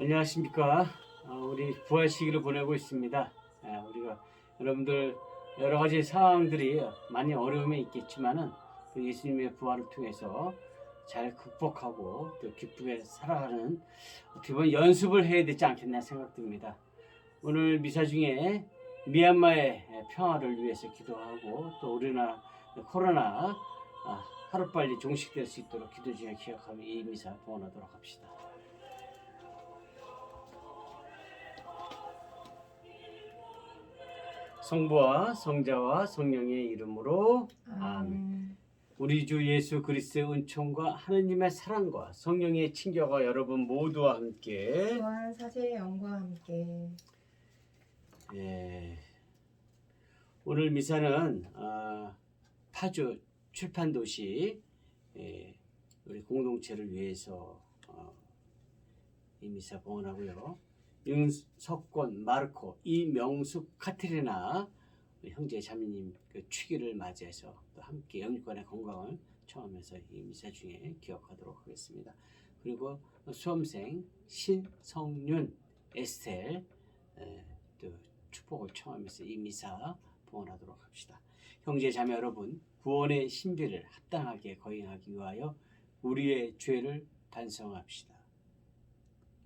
안녕하십니까. 어, 우리 부활 시기를 보내고 있습니다. 예, 우리가 여러분들 여러 가지 상황들이 많이 어려움에 있겠지만은 그 예수님의 부활을 통해서 잘 극복하고 또 기쁘게 살아가는 어떻게 보면 연습을 해야 되지 않겠나 생각됩니다. 오늘 미사 중에 미얀마의 평화를 위해서 기도하고 또 우리나라 코로나 아, 하루빨리 종식될 수 있도록 기도 중에 기억하며 이 미사 봉헌하도록 합시다. 성부와 성자와 성령의 이름으로 아멘. 우리 주 예수 그리스도의 은총과 하느님의 사랑과 성령의 친교가 여러분 모두와 함께 또한 사제의 영과 함께 예, 오늘 미사는 아, 파주 출판 도시 예, 우리 공동체를 위해서 어, 이 미사 봉헌하고요. 윤석권, 마르코, 이명숙, 카트리나 형제 자매님 그 취기를 맞이해서 또 함께 영육간의 건강을 청하면서 이 미사 중에 기억하도록 하겠습니다. 그리고 수험생 신성윤, 에스텔 에, 또 축복을 청하면서 이 미사 봉헌하도록 합시다. 형제 자매 여러분, 구원의 신비를 합당하게 거행하기 위하여 우리의 죄를 반성합시다.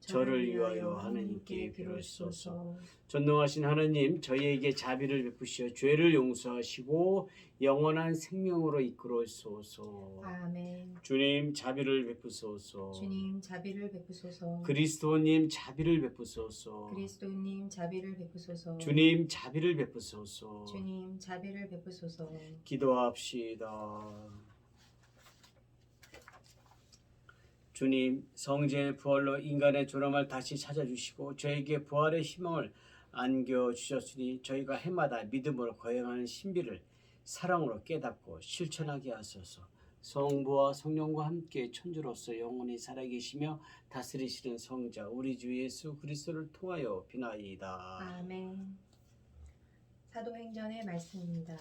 저를 위하여 하나님께 빌어주소서. 전능하신 하나님 저희에게 자비를 베푸시어 죄를 용서하시고 영원한 생명으로 이끌어소서. 아멘. 주님 자비를 베푸소서. 주님 자비를 베푸소서. 그리스도님 자비를 베푸소서. 그리스도님 자비를 베푸소서. 주님 자비를 베푸소서. 주님 자비를 베푸소서. 기도합시다. 주님, 성제의 부활로 인간의 존엄을 다시 찾아주시고 저에게 부활의 희망을 안겨주셨으니 저희가 해마다 믿음으로 거행하는 신비를 사랑으로 깨닫고 실천하게 하소서. 성부와 성령과 함께 천주로서 영원히 살아계시며 다스리시는 성자 우리 주 예수 그리스도를 통하여 비나이다. 아멘. 사도행전의 말씀입니다.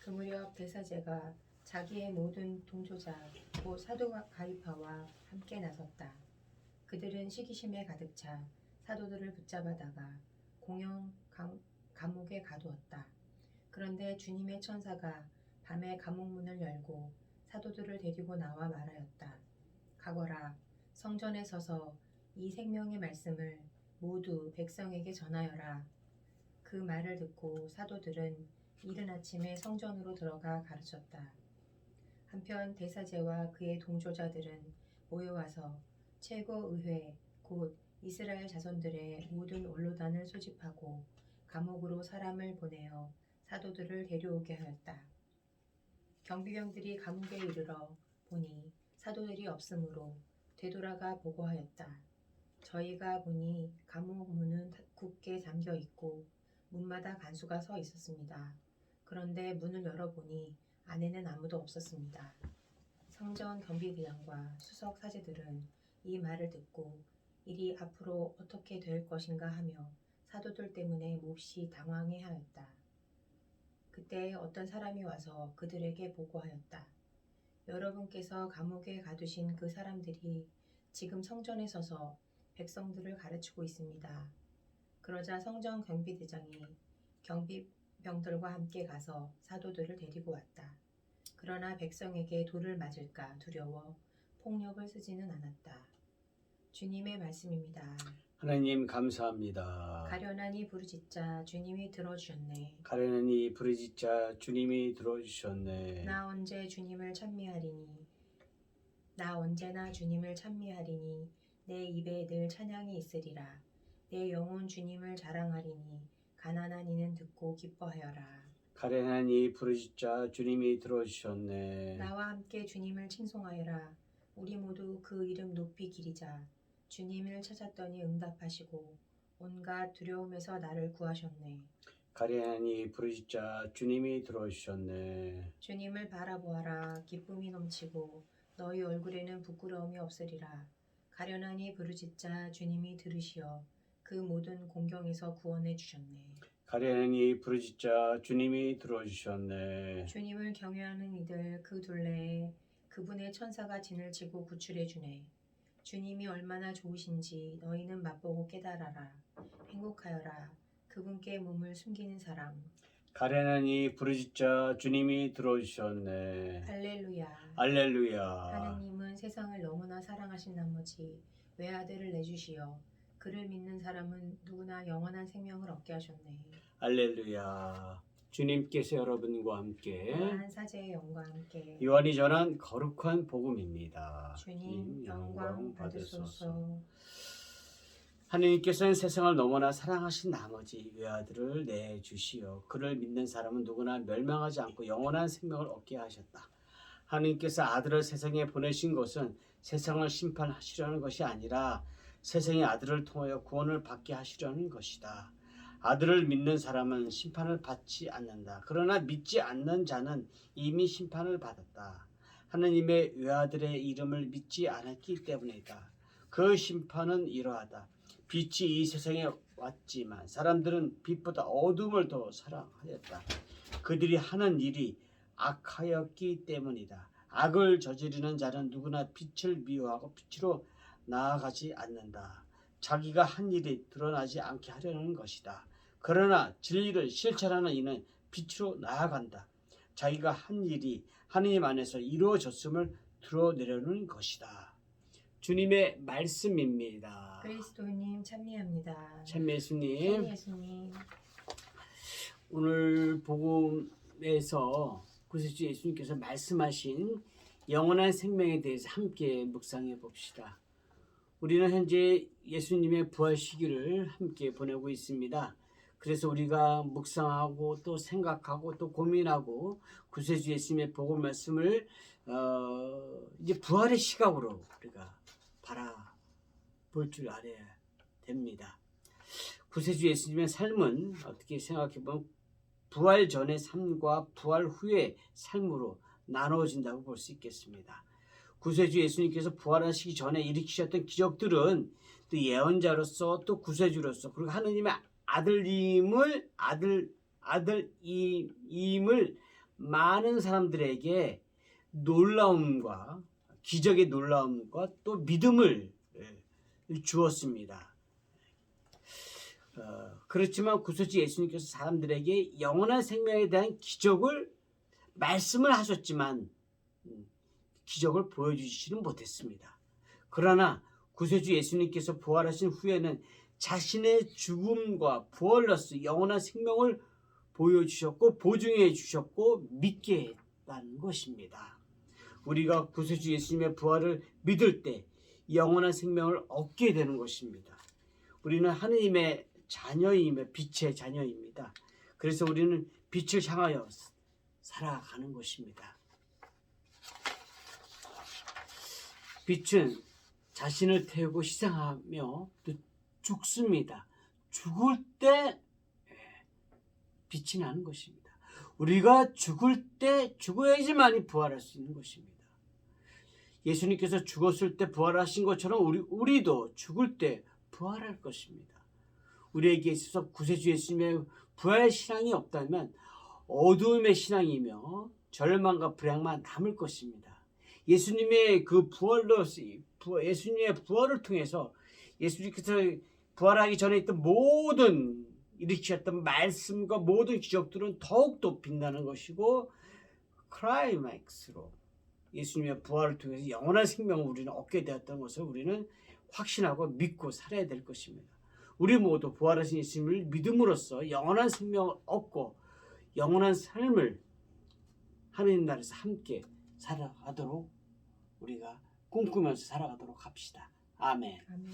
그 무렵 대사제가 자기의 모든 동조자 곧 사도 가이파와 함께 나섰다. 그들은 시기심에 가득 차 사도들을 붙잡아다가 공영 감, 감옥에 가두었다. 그런데 주님의 천사가 밤에 감옥 문을 열고 사도들을 데리고 나와 말하였다. 가거라 성전에 서서 이 생명의 말씀을 모두 백성에게 전하여라. 그 말을 듣고 사도들은 이른 아침에 성전으로 들어가 가르쳤다. 한편 대사제와 그의 동조자들은 모여와서 최고 의회 곧 이스라엘 자손들의 모든 원로단을 소집하고 감옥으로 사람을 보내어 사도들을 데려오게 하였다. 경비병들이 감옥에 이르러 보니 사도들이 없으므로 되돌아가 보고하였다. 저희가 보니 감옥 문은 굳게 잠겨 있고 문마다 간수가 서 있었습니다. 그런데 문을 열어보니 안에는 아무도 없었습니다. 성전 경비대장과 수석 사제들은 이 말을 듣고 일이 앞으로 어떻게 될 것인가 하며 사도들 때문에 몹시 당황해 하였다. 그때 어떤 사람이 와서 그들에게 보고하였다. 여러분께서 감옥에 가두신 그 사람들이 지금 성전에 서서 백성들을 가르치고 있습니다. 그러자 성전 경비대장이 경비 병들과 함께 가서 사도들을 데리고 왔다. 그러나 백성에게 돌을 맞을까 두려워 폭력을 쓰지는 않았다. 주님의 말씀입니다. 하나님 감사합니다. 가련하니 부르짖자 주님이 들어주셨네. 가련하니 부르짖자 주님이 들어주셨네. 나 언제 주님을 찬미하리니 나 언제나 주님을 찬미하리니 내 입에 늘 찬양이 있으리라 내 영혼 주님을 자랑하리니 가난한 이는 듣고 기뻐하여라. 가련하니 부르짖자 주님이 들어주셨네. 나와 함께 주님을 칭송하여라. 우리 모두 그 이름 높이 기리자. 주님을 찾았더니 응답하시고 온갖 두려움에서 나를 구하셨네. 가련하니 부르짖자 주님이 들어오셨네. 주님을 바라보아라. 기쁨이 넘치고 너희 얼굴에는 부끄러움이 없으리라. 가련하니 부르짖자 주님이 들으시어 그 모든 공경에서 구원해 주셨네 가련하니 부르짖자 주님이 들어오셨네. 주님을 경외하는 이들 그 둘레에 그분의 천사가 진을 치고 구출해 주네 주님이 얼마나 좋으신지 너희는 맛보고 깨달아라 행복하여라 그분께 몸을 숨기는 사람 가련하니 부르짖자 주님이 들어오셨네. 할렐루야 알렐루야. 하느님은 세상을 너무나 사랑하신 나머지 외아들을 내주시어 그를 믿는 사람은 누구나 영원한 생명을 얻게 하셨네. 알렐루야. 주님께서 여러분과 함께 한 사제의 영과 함께 요한이 전한 거룩한 복음입니다. 주님 영광 받으소서. 하느님께서는 세상을 너무나 사랑하신 나머지 외아들을 내주시어 그를 믿는 사람은 누구나 멸망하지 않고 영원한 생명을 얻게 하셨다. 하느님께서 아들을 세상에 보내신 것은 세상을 심판하시려는 것이 아니라 세상의 아들을 통하여 구원을 받게 하시려는 것이다. 아들을 믿는 사람은 심판을 받지 않는다. 그러나 믿지 않는 자는 이미 심판을 받았다. 하느님의 외아들의 이름을 믿지 않았기 때문이다. 그 심판은 이러하다. 빛이 이 세상에 왔지만 사람들은 빛보다 어둠을 더 사랑하였다. 그들이 하는 일이 악하였기 때문이다. 악을 저지르는 자는 누구나 빛을 미워하고 빛으로 나아가지 않는다. 자기가 한 일이 드러나지 않게 하려는 것이다. 그러나 진리를 실천하는 이는 빛으로 나아간다. 자기가 한 일이 하느님 안에서 이루어졌음을 드러내려는 것이다. 주님의 말씀입니다. 그리스도님 찬미합니다. 참 예수님 참 예수님 오늘 복음에서 구세주 예수님께서 말씀하신 영원한 생명에 대해서 함께 묵상해 봅시다. 우리는 현재 예수님의 부활 시기를 함께 보내고 있습니다. 그래서 우리가 묵상하고 또 생각하고 또 고민하고 구세주 예수님의 복음 말씀을 어, 이제 부활의 시각으로 우리가 바라볼 줄 알아야 됩니다. 구세주 예수님의 삶은 어떻게 생각해 보면 부활 전의 삶과 부활 후의 삶으로 나누어진다고 볼 수 있겠습니다. 구세주 예수님께서 부활하시기 전에 일으키셨던 기적들은 또 예언자로서 또 구세주로서 그리고 하느님의 아들님을 아들 아들임을 많은 사람들에게 놀라움과 기적의 놀라움과 또 믿음을 예, 주었습니다. 어, 그렇지만 구세주 예수님께서 사람들에게 영원한 생명에 대한 기적을 말씀을 하셨지만 음, 기적을 보여주시지는 못했습니다. 그러나 구세주 예수님께서 부활하신 후에는 자신의 죽음과 부활로서 영원한 생명을 보여주셨고 보증해 주셨고 믿게 했다는 것입니다. 우리가 구세주 예수님의 부활을 믿을 때 영원한 생명을 얻게 되는 것입니다. 우리는 하느님의 자녀임의 빛의 자녀입니다. 그래서 우리는 빛을 향하여 살아가는 것입니다. 빛은 자신을 태우고 희생하며 또 죽습니다. 죽을 때 빛이 나는 것입니다. 우리가 죽을 때 죽어야지만이 부활할 수 있는 것입니다. 예수님께서 죽었을 때 부활하신 것처럼 우리, 우리도 죽을 때 부활할 것입니다. 우리에게 있어서 구세주 예수님의 부활 신앙이 없다면 어두움의 신앙이며 절망과 불행만 남을 것입니다. 예수님의 그 부활로 예수님의 부활을 통해서 예수님께서 부활하기 전에 있던 모든 일으키셨던 말씀과 모든 기적들은 더욱더 빛나는 것이고 크라이맥스로 예수님의 부활을 통해서 영원한 생명을 우리는 얻게 되었던 것을 우리는 확신하고 믿고 살아야 될 것입니다. 우리 모두 부활하신 예수님을 믿음으로써 영원한 생명을 얻고 영원한 삶을 하나님 나라에서 함께 살아가도록 우리가 꿈꾸면서 살아가도록 합시다. 아멘. 아멘.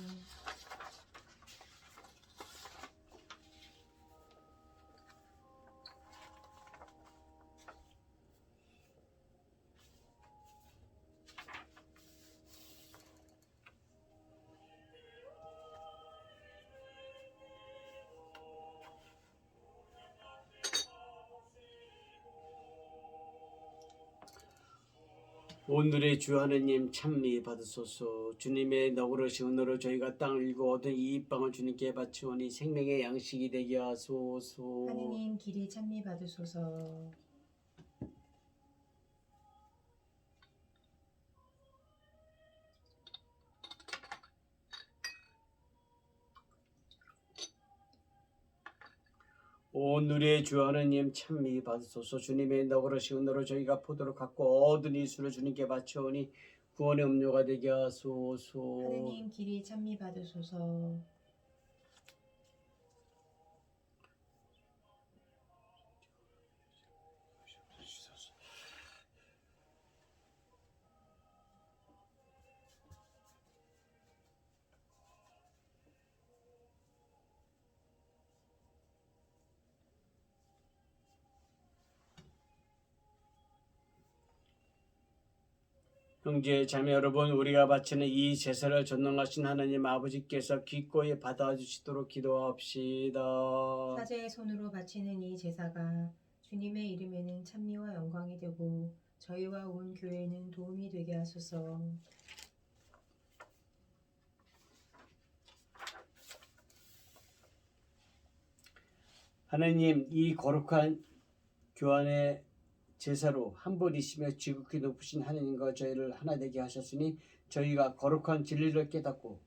오늘의 주 하느님 찬미 받으소서 주님의 너그러신 은혜로 저희가 땅을 일고 얻은 이 빵을 주님께 바치오니 생명의 양식이 되게 하소서 하느님 길이 찬미 받으소서. 오늘의 주 하느님 찬미 받으소서 주님의 너그러신 은혜로 저희가 포도를 갖고 얻은 이 술을 주님께 바치오니 구원의 음료가 되게 하소서 하느님 길이 찬미 받으소서. 형제 자매 여러분 우리가 바치는 이 제사를 전능하신 하나님 아버지께서 기꺼이 받아주시도록 기도합시다. 사제의 손으로 바치는 이 제사가 주님의 이름에는 찬미와 영광이 되고 저희와 온 교회는 도움이 되게 하소서. 하나님 이 거룩한 교환의 제사로 한 분이시며 지극히 높으신 하나님과 저희를 하나 되게 하셨으니 저희가 거룩한 진리를 깨닫고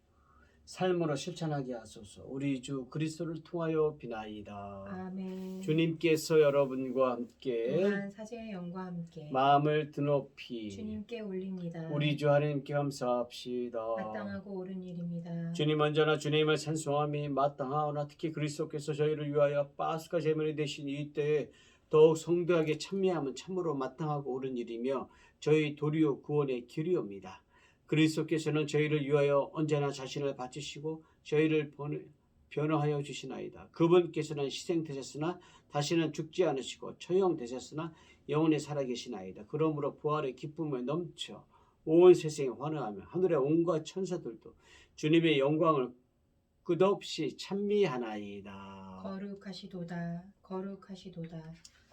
삶으로 실천하게 하소서. 우리 주 그리스도를 통하여 비나이다. 아멘. 주님께서 여러분과 함께 사제의 영과 함께 마음을 드높이 주님께 올립니다. 우리 주 하나님께 감사합시다. 마땅하고 옳은 일입니다. 주님 언제나 주님을 찬송함이 마땅하오나 특히 그리스도께서 저희를 위하여 파스카 제물이 되신 이때에 더욱 성도하게 참미함은 참으로 마땅하고 옳은 일이며 저희 도리오 구원의 길이옵니다. 그리스도께서는 저희를 위하여 언제나 자신을 바치시고 저희를 변- 변호하여 주시나이다. 그분께서는 희생되셨으나 다시는 죽지 않으시고 처형되셨으나 영원히 살아계시나이다. 그러므로 부활의 기쁨에 넘쳐 온 세상에 환호하며 하늘의 온갖 천사들도 주님의 영광을 끝없이 찬미하나이다. 거룩하시도다. 거룩하시도다.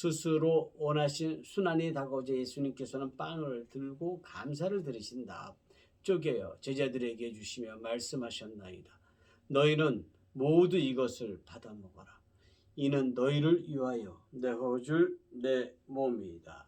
스스로 원하신 순환이 다가오자 예수님께서는 빵을 들고 감사를 드리신 다음 쪼개어 제자들에게 주시며 말씀하셨나이다. 너희는 모두 이것을 받아 먹어라. 이는 너희를 위하여 내어줄 내 몸이다.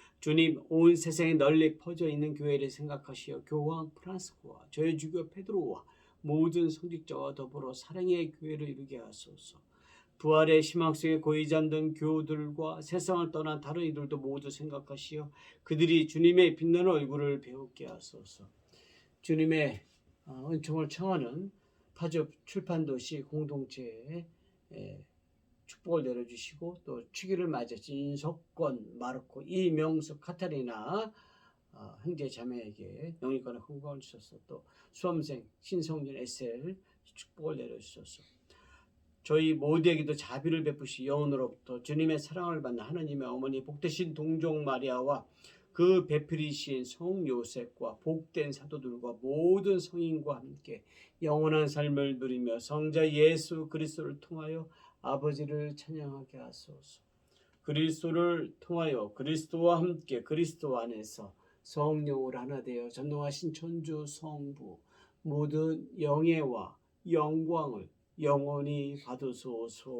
주님 온 세상에 널리 퍼져 있는 교회를 생각하시어 교황 프란스코와 저희 주교 페드로와 모든 성직자와 더불어 사랑의 교회를 이루게 하소서. 부활의 희망 속에 고이 잠든 교우들과 세상을 떠난 다른 이들도 모두 생각하시어 그들이 주님의 빛나는 얼굴을 배우게 하소서. 주님의 어, 은총을 청하는 파주 출판도시 공동체에 에, 축복을 내려주시고 또 축일을 맞아 진석권 마르코 이명숙 카타리나 어, 형제 자매에게 영입관의 흥광을 주셔서 또 수험생 신성준 에셀 축복을 내려주셔서. 저희 모두에게도 자비를 베푸시 영혼으로부터 주님의 사랑을 받는 하나님의 어머니 복되신 동종 마리아와 그 배필이신 성 요셉과 복된 사도들과 모든 성인과 함께 영원한 삶을 누리며 성자 예수 그리스도를 통하여 아버지를 찬양하게 하소서. 그리스도를 통하여 그리스도와 함께 그리스도 안에서 성령을 하나 되어 전능하신 천주 성부 모든 영예와 영광을 영원히 받으소서.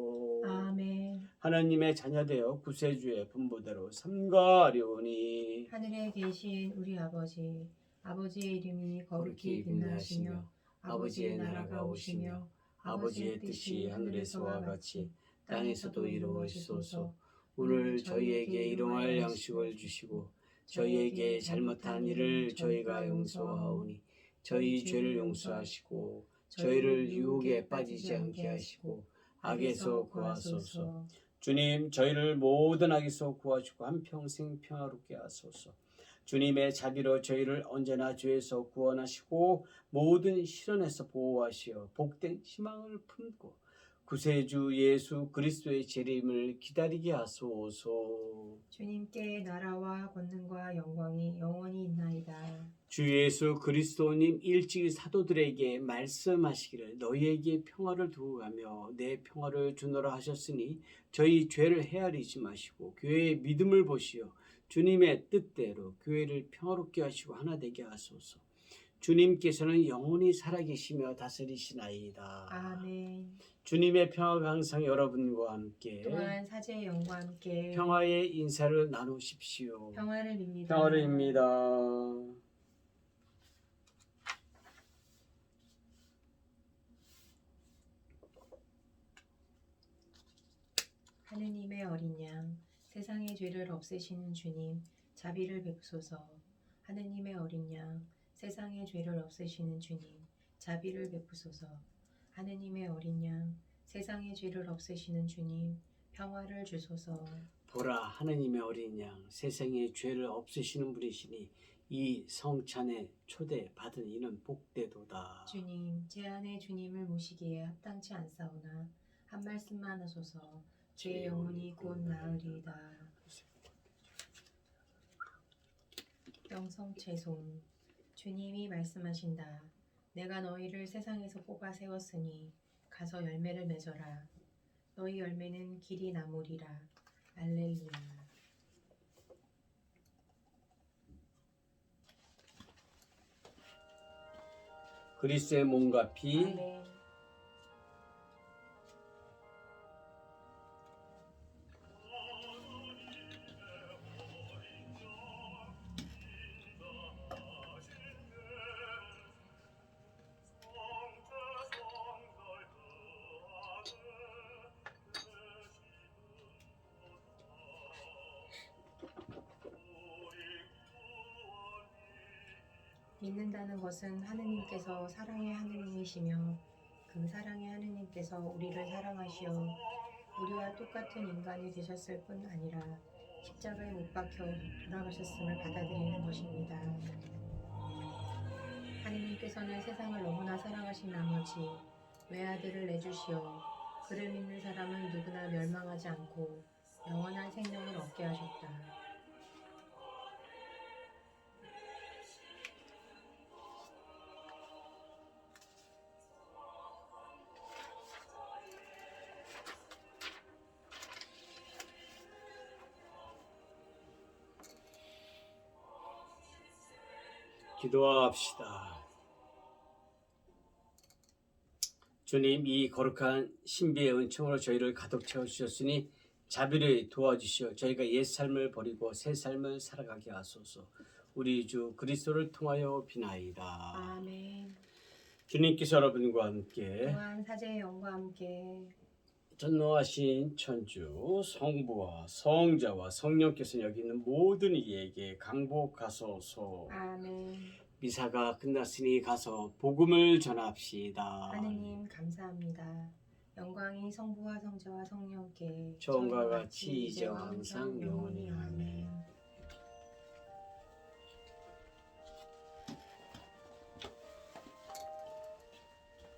아멘. 하나님의 자녀되어 구세주의 분부대로 삼가려니 하늘에 계신 우리 아버지, 아버지의 이름이 거룩히 빛나시며 아버지의 나라가 오시며 아버지의 뜻이 하늘에서와 같이 땅에서도 이루어지소서. 오늘 저희에게 일용할 양식을 주시고 저희에게 잘못한 일을 저희가 용서하오니 저희 죄를 용서하시고 저희를 유혹에 빠지지 않게 하시고 악에서 구하소서. 주님 저희를 모든 악에서 구하시고 한평생 평화롭게 하소서. 주님의 자비로 저희를 언제나 죄에서 구원하시고 모든 시련에서 보호하시어 복된 희망을 품고 구세주 예수 그리스도의 재림을 기다리게 하소서. 주님께 나라와 권능과 영광이 영원히 있나이다. 주 예수 그리스도님 일찍 사도들에게 말씀하시기를 너희에게 평화를 두고 가며 내 평화를 주노라 하셨으니 저희 죄를 헤아리지 마시고 교회의 믿음을 보시어 주님의 뜻대로 교회를 평화롭게 하시고 하나 되게 하소서. 주님께서는 영원히 살아계시며 다스리시나이다. 아멘. 주님의 평화가 항상 여러분과 함께 또한 사제의 영과 함께 평화의 인사를 나누십시오. 평화를 빕니다. 평화를 입니다. 하느님의 어린 양, 세상의 죄를 없애시는 주님, 자비를 베푸소서. 하느님의 어린 양, 세상의 죄를 없애시는 주님, 자비를 베푸소서. 하느님의 어린 양, 세상의 죄를 없애시는 주님, 평화를 주소서. 보라 하느님의 어린 양 세상의 죄를 없애시는 분이시니 이 성찬에 초대 받은 이는 복되도다. 주님, 제 안에 주님을 모시기에 합당치 않사오나 한 말씀만 하소서. 제 영혼이 곧 나으리이다. 영성채송 주님이 말씀하신다. 내가 너희를 세상에서 뽑아 세웠으니 가서 열매를 맺어라. 너희 열매는 길이 나무리라. 알렐루야. 그리스의 몸과 피 아멘. 믿는다는 것은 하느님께서 사랑의 하느님이시며 그 사랑의 하느님께서 우리를 사랑하시어 우리와 똑같은 인간이 되셨을 뿐 아니라 십자가에 못 박혀 돌아가셨음을 받아들이는 것입니다. 하느님께서는 세상을 너무나 사랑하신 나머지 외아들을 내주시어 그를 믿는 사람은 누구나 멸망하지 않고 영원한 생명을 얻게 하셨다. 기도합시다. 주님 이 거룩한 신비의 은총으로 저희를 가득 채워 주셨으니 자비를 도와주시어 저희가 옛 삶을 버리고 새 삶을 살아가게 하소서. 우리 주 그리스도를 통하여 비나이다. 아멘. 주님께서 여러분과 함께 또한 사제의 영과 함께 전노하신 천주 성부와 성자와 성령께서 여기 있는 모든 이에게 강복하소서. 아멘. 미사가 끝났으니 가서 복음을 전합시다. 하느님 감사합니다. 영광이 성부와 성자와 성령께 처음과 같이 이제와 항상 영원히 아멘.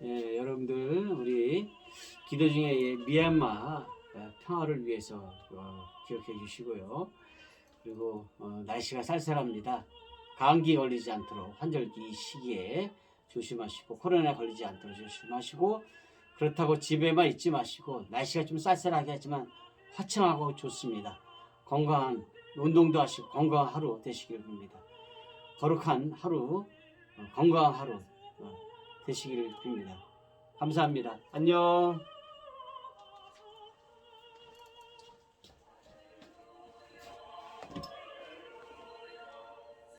예, 여러분들 우리 기도 중에 이 미얀마 어, 평화를 위해서 어, 기억해 주시고요. 그리고 어, 날씨가 쌀쌀합니다. 감기 걸리지 않도록 환절기 이 시기에 조심하시고 코로나 걸리지 않도록 조심하시고 그렇다고 집에만 있지 마시고 날씨가 좀 쌀쌀하게 하지만 화창하고 좋습니다. 건강한 운동도 하시고 건강한 하루 되시길 빕니다. 거룩한 하루, 어, 건강한 하루 어, 되시기를 빕니다. 감사합니다. 안녕.